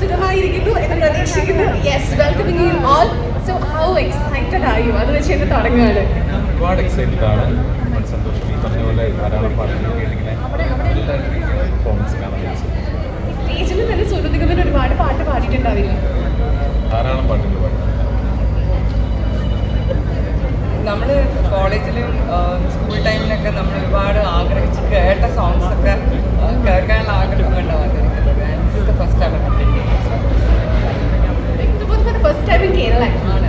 സുഖമായിരിക്കുന്നു എന്ന് പ്രതീക്ഷിക്കുന്നു. Yes welcoming you all so how excited അത് വെച്ച് തുടങ്ങുകയാണ്. ഒരുപാട് എക്സൈറ്റഡ് ആണ്. ഒരുപാട് സന്തോഷം. ഈ പറഞ്ഞ പോലെ ധാരാളം പാട്ടുകൾ കേട്ടിങ്ങനെ എല്ലാവരും പെർഫോമൻസ് കാണാൻ കഴിച്ചു സ്റ്റേജിൽ തന്നെ ഒരുപാട് പാട്ട് പാടിയിട്ടുണ്ടാവില്ലേ? ധാരാളം പാട്ടുകൾ പാടി. നമ്മൾ കോളേജിലും സ്കൂൾ ടൈമിലൊക്കെ നമ്മൾ ഒരുപാട് ആഗ്രഹിച്ച് കേട്ട സോങ്സ് ഒക്കെ കേൾക്കാനുള്ള ആഗ്രഹം കൊണ്ടാണ് വന്നിരിക്കുന്നത് first time first time in Kerala ആണ്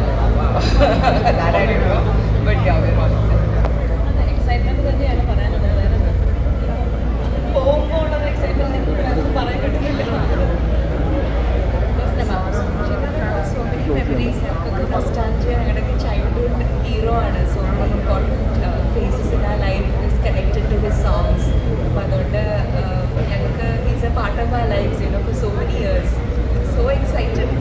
ധാരാളം ബട്ട് എക്സൈറ്റ്മെന്റ് തന്നെയാണ് പറയാനുള്ളത്. പോകുമ്പോൾ ഉള്ള എക്സൈറ്റ്മെന്റ് പറയാൻ സോ മെനി മെമ്മറീസ് ഞങ്ങൾക്കൊക്കെ നൊസ്റ്റാൾജിയ ഞങ്ങളുടെ ചൈൽഡ്ഹുഡ് ഹീറോ ആണ്. So many important phases in ആ life is connected to his songs അപ്പോൾ അതുകൊണ്ട് ഞങ്ങൾക്ക് എ പാർട്ട് ഓഫ് ആ life for so many years so excited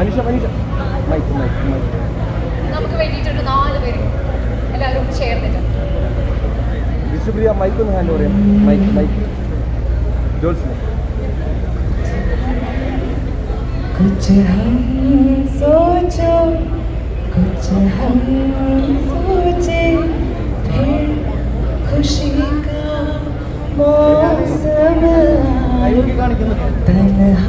Manisha Manisha mic mic mic നമുക്ക് വേണ്ടിയിട്ടൊരു നാല് പേര് എല്ലാവരും ചേർന്നിട്ട് വിഷ്ണുപ്രിയ മൈക്ക് ഒന്ന് ഹാൻഡ് ഓവർ ചെയ്യാം മൈക്ക് മൈക്ക് ജോൾസിന് कुछ हम सोचो कुछ हम सोचे फिर खुशी का मौसम आया तन्हा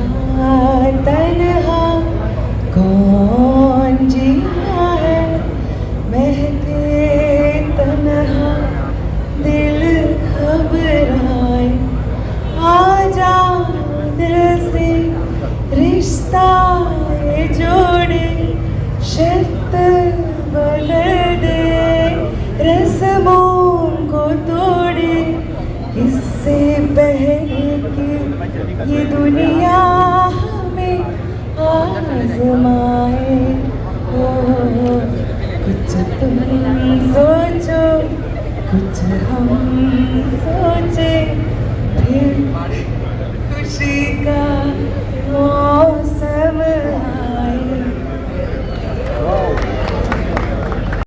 इससे पहले कि ये दुनिया हमें आजमाए। हो कुछ तुम सोचो कुछ हम सोचे।